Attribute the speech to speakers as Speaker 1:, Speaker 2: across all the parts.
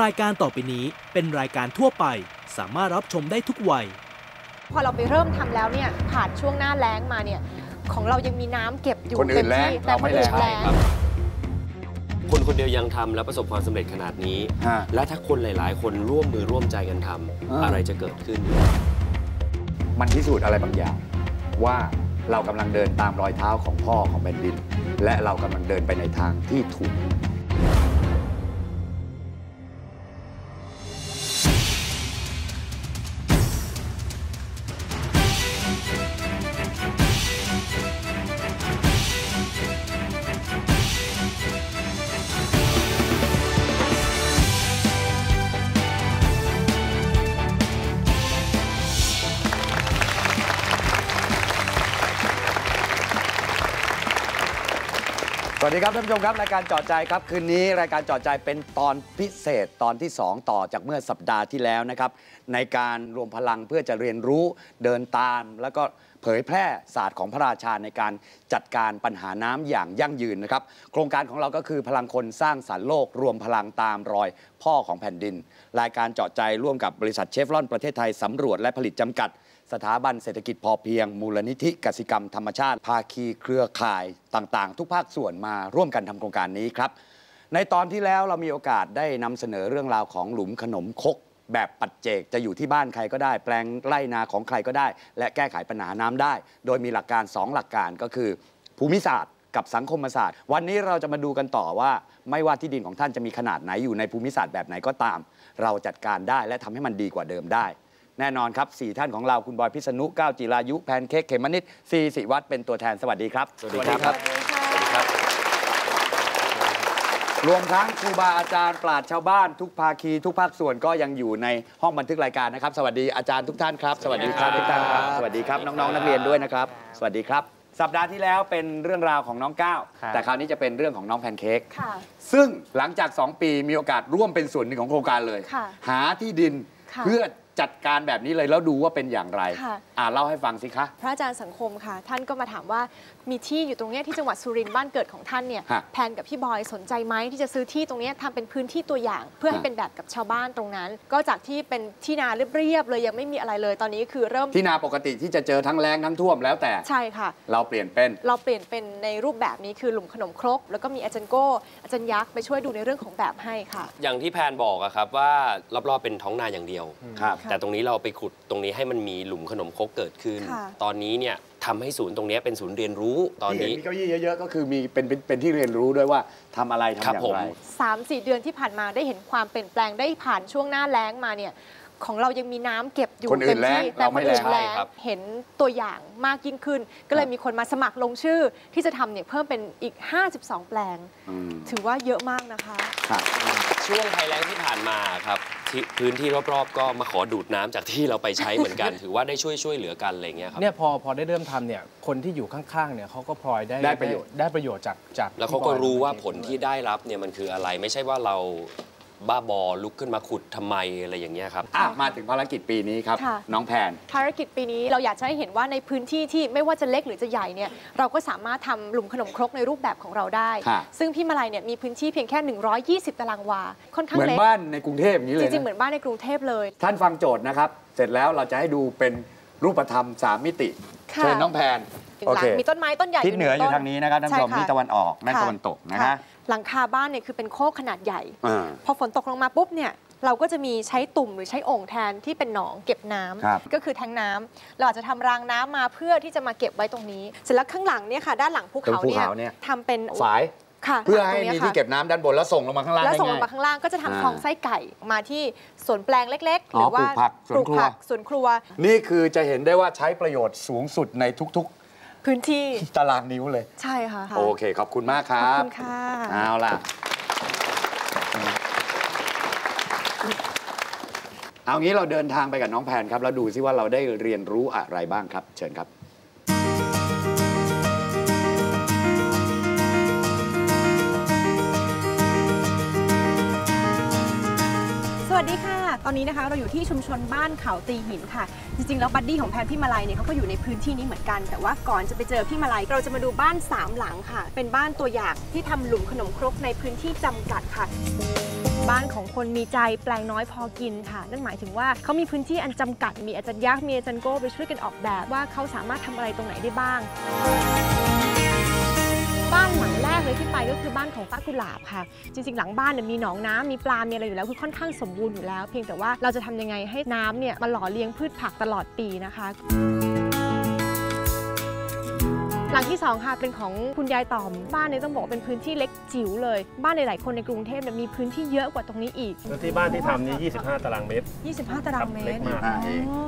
Speaker 1: รายการต่อไปนี้เป็นรายการทั่วไป สามารถรับชมได้ทุกวัย
Speaker 2: พอเราไปเริ่มทำแล้วเนี่ยผ่านช่วงหน้าแล้งมาเนี่ยของเรายังมีน้ำเก็บอยู่
Speaker 3: คนอื่น
Speaker 2: เต็ม
Speaker 3: แล้ง
Speaker 2: ที่แต่
Speaker 3: เรา
Speaker 2: ค
Speaker 3: ไม่
Speaker 2: นอื่น
Speaker 3: แล้
Speaker 2: แล้
Speaker 3: ง
Speaker 2: ง
Speaker 4: ครับ คนคนเดียวยังทำแล้วประสบความสำเร็จขนาดนี้
Speaker 3: ฮะ
Speaker 4: และถ้าคนหลาย ๆ คนร่วมมือร่วมใจกันทำ
Speaker 3: อ่า
Speaker 4: อะไรจะเกิดขึ้น
Speaker 3: มันพิสูจน์อะไรบางอย่าง ว่าเรากำลังเดินตามรอยเท้าของพ่อของแผ่นดิน และเรากำลังเดินไปในทางที่ถูก สวัสดีครับท่านผู้ชมครับรายการจอดใจครับคืนนี้รายการจอดใจเป็นตอนพิเศษตอนที่ 2 ต่อจากเมื่อสัปดาห์ที่แล้วนะครับ ในการรวมพลังเพื่อจะเรียนรู้เดินตาม แล้วก็เผยแพร่ศาสตร์ของพระราชาในการจัดการปัญหาน้ำอย่างยั่งยืนนะครับ โครงการของเราก็คือพลังคนสร้างสรรค์โลก รวมพลังตามรอยพ่อของแผ่นดิน รายการเจาะใจร่วมกับบริษัทเชฟรอนประเทศไทยสำรวจและผลิตจำกัด สถาบันเศรษฐกิจพอเพียง มูลนิธิกสิกรรมธรรมชาติ ภาคีเครือข่ายต่างๆ ทุกภาคส่วนมาร่วมกันทำโครงการนี้ครับ ในตอนที่แล้วเรามีโอกาสได้นำเสนอเรื่องราวของหลุมขนมคก แบบปัจเจกจะอยู่ที่บ้านใครก็ได้ แปลงไร่นาของใครก็ได้ และแก้ไขปัญหาน้ำได้ โดยมีหลักการ 2 หลักการก็คือ ภูมิศาสตร์กับสังคมศาสตร์ วันนี้เราจะมาดูกันต่อว่า ไม่ว่าที่ดินของท่านจะมีขนาดไหนอยู่ในภูมิศาสตร์แบบไหนก็ตาม เราจัดการได้และทำให้มันดีกว่าเดิมได้ แน่นอนครับสี่ท่านของเราคุณบอยพิษณุก้าวจิรายุแพนเค้กเขมมนิดซีสิวัตรเป็นตัวแทนสวัสดีครับ
Speaker 4: สวัสดีครับ
Speaker 2: สวัสดีค่ะ
Speaker 3: รวมทั้งครูบาอาจารย์ปราชญ์ชาวบ้านทุกภาคีทุกภาคส่วนก็ยังอยู่ในห้องบันทึกรายการนะครับ สวัสดีอาจารย์ทุกท่านครับ สวัสดีครับทุกท่านครับ สวัสดีครับน้องๆนักเรียนด้วยนะครับ สวัสดีครับสัปดาห์ที่แล้วเป็นเรื่องราวของน้องก้าวแต่คราวนี้จะเป็นเรื่องของน้องแพนเค้ก
Speaker 2: ค่ะ
Speaker 3: ซึ่งหลังจาก 2 ปีมีโอกาสร่วมเป็นส่วนหนึ่งของโครงการเลย
Speaker 2: ค่ะ
Speaker 3: หาที่ดิน
Speaker 2: ค่ะ
Speaker 3: เพื่อ จัดการแบบนี้เลยแล้วดูว่าเป็นอย่างไร
Speaker 2: ค่ะ
Speaker 3: อ่าเล่าให้ฟังสิคะ
Speaker 2: พระอาจารย์สังคมค่ะ ท่านก็มาถามว่ามีที่อยู่ตรงเนี้ยที่จังหวัดสุรินทร์บ้านเกิดของท่านเนี่ย
Speaker 3: ฮะ
Speaker 2: แพนกับพี่บอยสนใจไหมที่จะซื้อที่ตรงเนี้ยทำเป็นพื้นที่ตัวอย่าง เพื่อให้
Speaker 3: ฮะ
Speaker 2: เป็นแบบกับชาวบ้านตรงนั้น ก็จากที่เป็นที่นาเรียบๆเลยยังไม่มีอะไรเลยตอนนี้คือเริ่ม
Speaker 3: ที่นาปกติที่จะเจอทั้งแรงทั้งท่วมแล้วแต่
Speaker 2: ใช่ค่ะ
Speaker 3: เราเปลี่ยนเป็น
Speaker 2: เราเปลี่ยนเป็นในรูปแบบนี้คือหลุมขนมครก แล้วก็มีอาจารย์โก้อาจารย์ยักษ์ไปช่วยดูในเรื่องของแบบให้ค่ะ
Speaker 4: อย่างที่แพนบอกอะครับว่ารอบๆเป็นท้องนาอย่างเดียว
Speaker 3: ครับ
Speaker 4: แต่ตรงนี้เราไปขุดตรงนี้ให้มันมีหลุมขนมครกเกิดขึ้น
Speaker 2: ค่ะ
Speaker 4: ตอนนี้เนี่ย ทำให้ศูนย์ตรงเนี้ยเป็นศูนย์เรียนรู้ตอน
Speaker 3: ที่เห็น
Speaker 4: นี้
Speaker 3: มีเก้าอี้เยอะๆก็คือมีเป็นเป็นเป็นที่เรียนรู้ด้วยว่าทำอะไรทำ
Speaker 4: ครับ
Speaker 3: อย่าง
Speaker 4: ผม
Speaker 3: ไร
Speaker 2: สามสี่เดือนที่ผ่านมาได้เห็นความเปลี่ยนแปลงได้ผ่านช่วงหน้าแล้งมาเนี่ย ของเรายังมีน้ำเก็บอยู่
Speaker 3: คนอื่
Speaker 2: เต็
Speaker 3: น
Speaker 2: ม
Speaker 3: แล้ง
Speaker 2: ที่แต่
Speaker 3: เรา
Speaker 2: ค
Speaker 3: ไม่
Speaker 2: นอื่น
Speaker 3: แล้ง
Speaker 2: แล้ง
Speaker 4: ใช่ครับ
Speaker 2: เห็นตัวอย่างมากยิ่งขึ้น ก็เลยมีคนมาสมัครลงชื่อที่จะทำเนี่ยเพิ่มเป็นอีก 52 แปลง
Speaker 3: อืม
Speaker 2: ถือว่าเยอะมากนะคะ
Speaker 3: ครับ
Speaker 4: ช่วงภัยแล้งที่ผ่านมาครับที่พื้นที่รอบๆ ก็มาขอดูดน้ำจากที่เราไปใช้เหมือนกัน ถือว่าได้ช่วยช่วยเหลือกันอะไรเงี้ยครับ
Speaker 5: เนี่ยพอพอได้เริ่มทำเนี่ยคนที่อยู่ข้างๆเนี่ยเขาก็พลอยได้
Speaker 3: ได้ประโยชน์
Speaker 5: ได้ประโยชน์จากจาก
Speaker 4: แล้วเขา
Speaker 5: พี่บ
Speaker 4: ก็
Speaker 5: อย
Speaker 4: รู้ว่า
Speaker 5: และ
Speaker 4: ผลที่ได้รับเนี่ยมันคืออะไรไม่ใช่ว่าเรา บ้าบอลุกขึ้นมาขุดทำไมอะไรอย่างเงี้ยครับ
Speaker 3: อะมาถึงภารกิจปีนี้ครับ
Speaker 2: ค่ะ
Speaker 3: น้องแพน
Speaker 2: ภารกิจปีนี้เราอยากจะให้เห็นว่าในพื้นที่ที่ไม่ว่าจะเล็กหรือจะใหญ่เนี่ยเราก็สามารถทำหลุมขนมครกในรูปแบบของเราได้
Speaker 3: ค่ะ
Speaker 2: ซึ่งพี่มาลัยเนี่ยมีพื้นที่เพียงแค่ 120 ตารางวา ค่อนข้าง
Speaker 3: เหมือน
Speaker 2: เล็ก
Speaker 3: บ้านในกรุงเทพอย่างนี้เล
Speaker 2: จ
Speaker 3: ย
Speaker 2: ริงๆเห
Speaker 3: นะ
Speaker 2: มือนบ้านในกรุงเทพเลย
Speaker 3: ท่านฟังโจทย์นะครับ เสร็จแล้วเราจะให้ดูเป็นรูปธรรมสามมิติ
Speaker 2: ค่ะ
Speaker 3: เชิญน้องแพน
Speaker 2: ห
Speaker 3: โอ
Speaker 2: ลั
Speaker 3: เค
Speaker 2: งมีต้นไม้ต้นใหญ่
Speaker 3: ทิศเหนืออยู่
Speaker 2: ต้
Speaker 3: ทางนี้นะครับท่านผู้ชม
Speaker 2: ใช่ค่ะ
Speaker 3: นี่ตะวันออกนั่น
Speaker 2: ค่ะ
Speaker 3: ตะวันตกนะ
Speaker 2: ค่
Speaker 3: ฮะ
Speaker 2: หลังคาบ้านเนี่ยคือเป็นโคกขนาดใหญ่
Speaker 3: อ่า
Speaker 2: พอฝนตกลงมาปุ๊บเนี่ยเราก็จะมีใช้ตุ่มหรือใช้โอ่งแทนที่เป็นหนองเก็บน้ำ
Speaker 3: ครับ
Speaker 2: ก็คือแทงน้ำเราอาจจะทำรางน้ำมาเพื่อที่จะมาเก็บไว้ตรงนี้ เสร็จแล้วข้างหลังเนี่ยค่ะด้านหลังภูเขา
Speaker 3: ตรงภูเขาเนี่
Speaker 2: เนี่ยยทำเป็น
Speaker 3: ฝาย
Speaker 2: ค่ะ
Speaker 3: เพื่อให้
Speaker 2: ตรงนี้
Speaker 3: มี
Speaker 2: ย
Speaker 3: ที่
Speaker 2: ค่ะ
Speaker 3: เก็บน้ำด้านบนแล้วส่งลงมาข้างล่าง
Speaker 2: แล้ว
Speaker 3: ได้
Speaker 2: ส่งล
Speaker 3: ไง
Speaker 2: งมาข้างล่างก็จะทำ
Speaker 3: อ่า
Speaker 2: คลองไส้ไก่มาที่สวนแปลงเล็กๆ
Speaker 3: อ๋
Speaker 2: ห
Speaker 3: อ
Speaker 2: รือว่า
Speaker 3: ปลูกผักสวนครัว
Speaker 2: ผักสวนครัว
Speaker 3: นี่คือจะเห็นได้ว่าใช้ประโยชน์สูงสุดในทุก
Speaker 2: พื้นที่
Speaker 3: ๆตารางนิ้วเลย
Speaker 2: ใช่ค่ะ
Speaker 3: โอเค ขอบคุณมากค
Speaker 2: ข
Speaker 3: รั
Speaker 2: อบบคุณค่ะ
Speaker 3: เอาล่ะ เอางี้เราเดินทางไปกับน้องแพนครับ แล้วดูซิว่าเราได้เรียนรู้อะไรบ้างครับ เชิญครับ
Speaker 6: สวัสดีค่ะ
Speaker 2: ตอนนี้นะคะเราอยู่ที่ชุมชนบ้านเขาตีหินค่ะ จริงๆ แล้วบัดดี้ของแพนพี่มาลัยเนี่ยเขาก็อยู่ในพื้นที่นี้เหมือนกัน แต่ว่าก่อนจะไปเจอพี่มาลัยเราจะมาดูบ้านสามหลังค่ะ เป็นบ้านตัวอย่างที่ทำหลุมขนมครกในพื้นที่จำกัดค่ะ บ้านของคนมีใจแปลงน้อยพอกินค่ะ นั่นหมายถึงว่าเขามีพื้นที่อันจำกัด มีอาจารย์ยักษ์มีอาจารย์โก้ไปช่วยกันออกแบบว่าเขาสามารถทำอะไรตรงไหนได้บ้าง บ้านหลังแรกเลยที่ไปก็คือบ้านของป้ากุหลาบค่ะ จริงๆ หลังบ้านเนี่ยมีหนองน้ำมีปลา มีอะไรอยู่แล้วคือค่อนข้างสมบูรณ์อยู่แล้ว เพียงแต่ว่าเราจะทำยังไงให้น้ำเนี่ยมาหล่อเลี้ยงพืชผักตลอดปีนะคะหลังที่สองค่ะเป็นของคุณยายต่อม บ้านเนี่ยต้องบอกว่าเป็นพื้นที่เล็กจิ๋วเลย บ้านหลายๆคนในกรุงเทพเนี่ยมีพื้นที่เยอะกว่าตรงนี้อีก
Speaker 5: พื้นที่บ้านที่ทำนี่25 ตารางเมตร
Speaker 2: 25 ตารางเม
Speaker 5: เล็
Speaker 2: ต
Speaker 5: ก
Speaker 2: ร
Speaker 5: มาก
Speaker 2: อ๋อ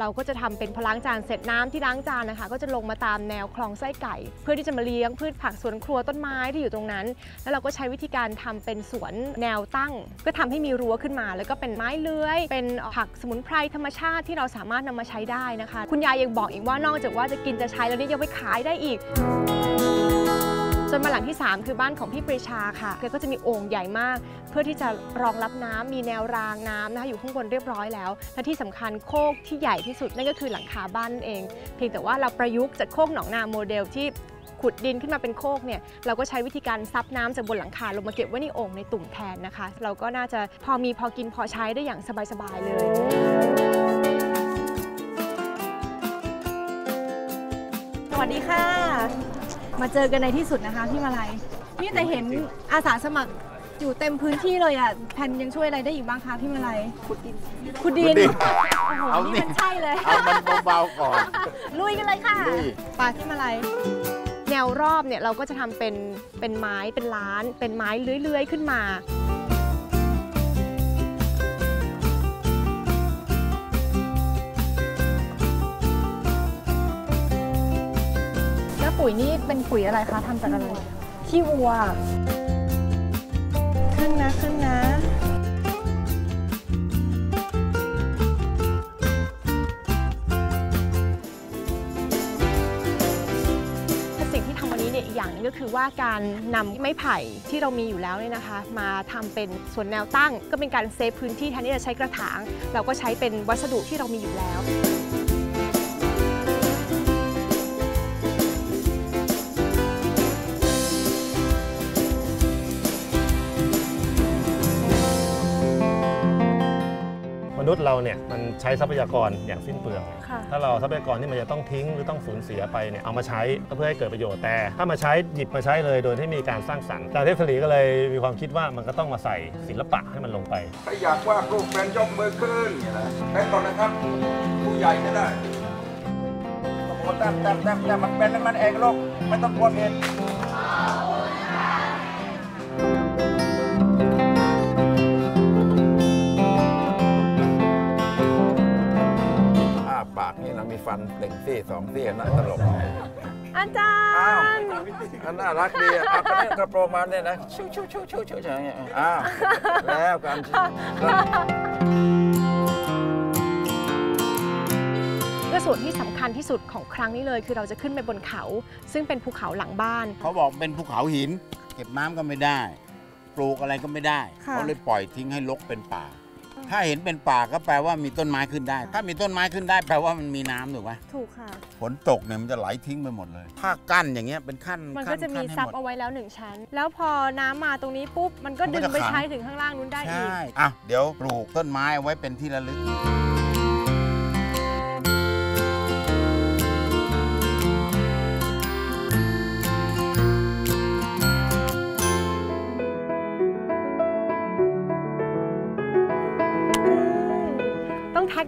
Speaker 2: เราก็จะทำเป็นพล้างจานเสร็จน้ำที่ล้างจานนะคะ ก็จะลงมาตามแนวคลองไส้ไก่ เพื่อที่จะมาเลี้ยงพืชผักสวนครัวต้นไม้ที่อยู่ตรงนั้น แล้วเราก็ใช้วิธีการทำเป็นสวนแนวตั้ง ก็ทำให้มีรั้วขึ้นมา แล้วก็เป็นไม้เลื้อย เป็นผักสมุนไพรธรรมชาติที่เราสามารถนำมาใช้ได้นะคะ คุณยายยังบอกอีกว่านอกจากว่าจะกินจะใช้แล้วนี่ยังไปขายได้อีก จนมาหลังที่ 3 คือบ้านของพี่ปรีชาค่ะแกก็จะมีโอ่งใหญ่มาก เพื่อที่จะรองรับน้ำมีแนวรางน้ำนะคะอยู่ข้างบนเรียบร้อยแล้ว และที่สำคัญโคกที่ใหญ่ที่สุดนั่นก็คือหลังคาบ้านเอง เพียงแต่ว่าเราประยุกต์จากโคกหนองนาโมเดลที่ขุดดินขึ้นมาเป็นโคกเนี่ยเราก็ใช้วิธีการซับน้ำจากบนหลังคาลงมาเก็บไว้ในโอ่งในตุ่มแทนนะคะ เราก็น่าจะพอมีพอกินพอใช้ได้อย่างสบายๆเลยสวัสดีค่ะ มาเจอกันในที่สุดนะคะพี่มาลัยนี่แต่เห็นอาสาสมัครอยู่เต็มพื้นที่เลยอะแพนยังช่วยอะไรได้อีกบ้างคะพี่มาลัยขุดดินขุดดินโอ้โหนี่มันใช่เลย
Speaker 6: เอามันเบาๆก่อน
Speaker 2: ลุยกันเลยค่ะ
Speaker 6: ลุย
Speaker 2: ปาที่มาลัยแนวรอบเนี่ยเราก็จะทำเป็นเป็นไม้เป็นล้าน เป็นไม้เลื้อยๆขึ้นมา ปุ๋ยนี่เป็นปุ๋ยอะไรคะทำจากอะไรขี้วัว ขึ้นนะขึ้นนะสิ่งที่ทำวันนี้เนี่ยอีกอย่างหนึงก็คือว่าการนำไม้ไผ่ที่เรามีอยู่แล้วเนี่ยนะคะ มาทำเป็นส่วนแนวตั้ง ก็เป็นการเซฟพื้นที่แทนที่จะใช้กระถาง เราก็ใช้เป็นวัสดุที่เรามีอยู่แล้ว
Speaker 7: นุษย์เราเนี่ยมันใช้ทรัพยากรอย่างสิ้นเปลือง
Speaker 2: ค่ะ
Speaker 7: ถ้าเราทรัพยากรที่มันจะต้องทิ้งหรือต้องสูญเสียไปเนี่ยเอามาใช้ก็เพื่อให้เกิดประโยชน์แต่ ถ้ามาใช้หยิบมาใช้เลยโดยที่มีการสร้างสรรค์อาจารย์เทพศรีก็เลยมีความคิดว่ามันก็ต้องมาใส่ศิลปะให้มันลงไป
Speaker 6: ถ้าอยากว่าลูกเป็นยกมือขึ้นอย่างนี้นะเป็นก่อนนะครับผู้ใหญ่ก็ได้โอ้โหแต้มแต้มแต้มแต้มมันเป็นแล้วมันเองลูกไม่ต้องกลัวผิด มีฟันหนึ่งซี่สองซี่น่าตลก
Speaker 2: อาจา
Speaker 6: อ้าว
Speaker 2: รย์
Speaker 6: อันน่ารักดีอะอะก็เนี่ยกระโปรงมาเนี่ยนะชิวชิวชิวชิวชิวอย่างเงี้ยอ้าวแล้วกัน
Speaker 2: ก็ส่วนที่สำคัญที่สุดของครั้งนี้เลยคือเราจะขึ้นไปบนเขา ซึ่งเป็นภูเขาหลังบ้าน
Speaker 8: เขาบอกเป็นภูเขาหิน เก็บน้ำก็ไม่ได้ ปลูกอะไรก็ไม่ได้
Speaker 2: ค่ะ
Speaker 8: เขาเลยปล่อยทิ้งให้รกเป็นป่า ถ้าเห็นเป็นป่าก็แปลว่ามีต้นไม้ขึ้นได้ ถ้ามีต้นไม้ขึ้นได้แปลว่ามันมีน้ำถูกไหม
Speaker 2: ถูกค่ะ
Speaker 8: ฝนตกเนี่ยมันจะไหลทิ้งไปหมดเลย ถ้ากั้นอย่างเงี้ยเป็นขั้น
Speaker 2: มันก็
Speaker 8: ขั้
Speaker 2: จะมี
Speaker 8: ขั้ให้
Speaker 2: ซับ
Speaker 8: หด
Speaker 2: เอาไว้แล้วหนึ่งชั้น แล้วพอน้ำมาตรงนี้ปุ๊บ มันก็
Speaker 8: มันก็
Speaker 2: ดึง
Speaker 8: จะ
Speaker 2: ไป
Speaker 8: ขัง
Speaker 2: ใช้ถึงข้างล่างนู้นได้อีก
Speaker 8: ใช่อะเดี๋ยวปลูกต้นไม้เอาไว้เป็นที่ระลึก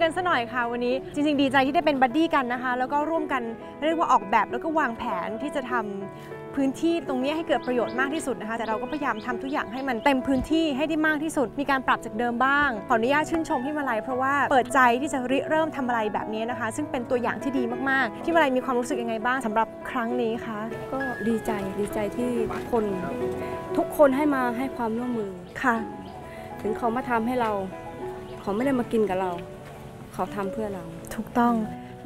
Speaker 2: กกันซะหน่อยค่ะวันนี้จริง ๆ ดีใจที่ได้เป็นบัดดี้กันนะคะ แล้วก็ร่วมกันเรียกว่าออกแบบแล้วก็วางแผนที่จะทำพื้นที่ตรงนี้ให้เกิดประโยชน์มากที่สุดนะคะ แต่เราก็พยายามทำทุกอย่างให้มันเต็มพื้นที่ให้ได้มากที่สุด มีการปรับจากเดิมบ้าง ขออนุญาตชื่นชมพี่มาลัยเพราะว่าเปิดใจที่จะริเริ่มทำอะไรแบบนี้นะคะ ซึ่งเป็นตัวอย่างที่ดีมากๆ พี่มาลัยมีความรู้สึกยังไงบ้างสำหรับครั้งนี้คะ
Speaker 9: ก็ดีใจดีใจที่คนทุกคนให้มาให้ความร่วมมือ
Speaker 2: ค่ะ
Speaker 9: ถึงเขามาทำให้เรา เขาไม่ได้มากินกับเรา เขาทำเพื่อเรา
Speaker 2: ถูกต้อง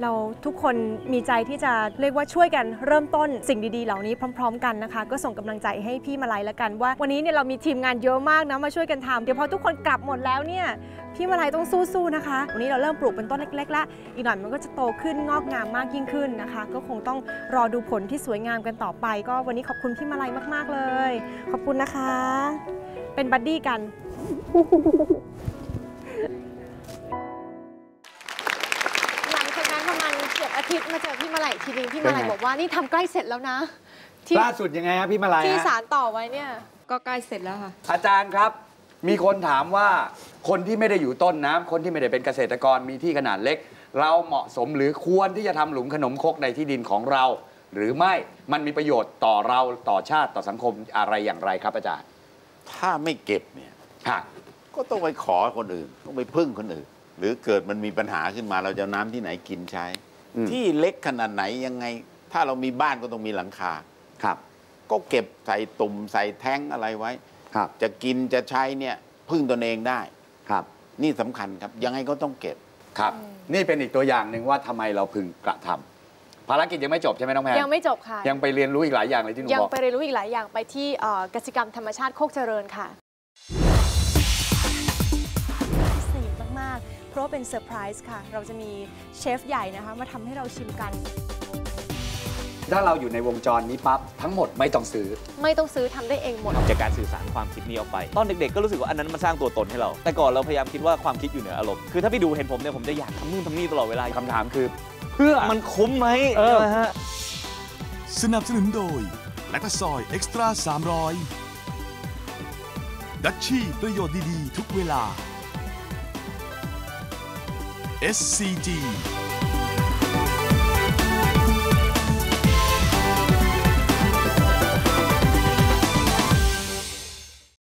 Speaker 2: เราทุกคนมีใจที่จะเรียกว่าช่วยกันเริ่มต้นสิ่งดีๆ เหล่านี้พร้อม ๆ กันนะคะ ก็ส่งกำลังใจให้พี่มาลัยแล้วกันว่า วันนี้เนี่ยเรามีทีมงานเยอะมากนะมาช่วยกันทำเดี๋ยวพอทุกคนกลับหมดแล้วเนี่ยพี่มาลัยต้องสู้ๆนะคะ วันนี้เราเริ่มปลูกเป็นต้นเล็กๆแล้วอีกหน่อยมันก็จะโตขึ้นงอกงามมากยิ่งขึ้นนะคะ ก็คงต้องรอดูผลที่สวยงามกันต่อไป ก็วันนี้ขอบคุณพี่มาลัยมากๆเลย ขอบคุณนะคะ เป็นบัดดี้กัน เกือบอาทิตย์มาเจอพี่มาลัยอีกทีนึงพี่มาลัย
Speaker 3: เป็นไง
Speaker 2: บอกว่านี่ทำใกล้เสร็จแล้วนะที่
Speaker 3: ล่าสุดยังไงฮะพี่มาลาย
Speaker 2: ที่
Speaker 3: ฮะ
Speaker 2: สารต่อไว้เนี่ย
Speaker 9: ก็ใกล้เสร็จแล้วค่ะ
Speaker 3: อาจารย์ครับ มีคนถามว่าคนที่ไม่ได้อยู่ต้นน้ำคนที่ไม่ได้เป็นเกษตรกรมีที่ขนาดเล็ก เราเหมาะสมหรือควรที่จะทำหลุมขนมครกในที่ดินของเรา หรือไม่มันมีประโยชน์ต่อเราต่อชาติต่อสังคมอะไรอย่างไรครับอาจารย์
Speaker 8: ถ้าไม่เก็บเนี่ย
Speaker 3: ค่ะ
Speaker 8: ก็ต้องไปขอคนอื่น ต้องไปพึ่งคนอื่น หรือเกิดมันมีปัญหาขึ้นมาเราจะเอาน้ำที่ไหนกินใช้
Speaker 3: อืม
Speaker 8: ที่เล็กขนาดไหนยังไง ถ้าเรามีบ้านก็ต้องมีหลังคา
Speaker 3: ครับ
Speaker 8: ก็เก็บใส่ตุ่มใส่แท้งอะไรไว้
Speaker 3: ครับ
Speaker 8: จะกินจะใช้เนี่ยพึ่งตนเองได้
Speaker 3: ครับ
Speaker 8: นี่สำคัญครับยังไงก็ต้องเก็บ
Speaker 3: ครับ นี่เป็นอีกตัวอย่างหนึ่งว่าทำไมเราพึงกระทำภารกิจยังไม่จบใช่ไหมน้องแพร
Speaker 2: ยังไม่จบค่ะ
Speaker 3: ยังไปเรียนรู้อีกหลายอย่างเลยที่หนู
Speaker 2: ยัง
Speaker 3: บอก
Speaker 2: ไปเรียนรู้อีกหลายอย่างไปที่เอ่อกสิกรรมธรรมชาติโคกเจริญค่ะ ราะว่าเป็นเซอร์ไพรส์ค่ะ เราจะมีเชฟใหญ่นะคะมาทำให้เราชิมกัน
Speaker 3: ถ้าเราอยู่ในวงจรนี้ปั๊บทั้งหมดไม่ต้องซื้อ
Speaker 2: ไม่ต้องซื้อทำได้เองหมด
Speaker 10: จากการสื่อสารความคิดนี้ออกไป ตอนเด็กๆ ก็รู้สึกว่าอันนั้นมันสร้างตัวตนให้เรา แต่ก่อนเราพยายามคิดว่าความคิดอยู่เหนืออารมณ์ คือถ้าพี่ดูเห็นผมเนี่ยผมจะอยากทำนู่นทำนี่ตลอดเวลา
Speaker 3: คำถามคือ เพื่อ
Speaker 10: มันคุ้มไหม
Speaker 3: เออ
Speaker 10: ใช่ไหมฮะ
Speaker 11: สนับสนุนโดยแลคตาซอยเอ็กซ์ตร้า300 ดัชชี่ประโยชน์ดีๆ ทุกเวลา SCD.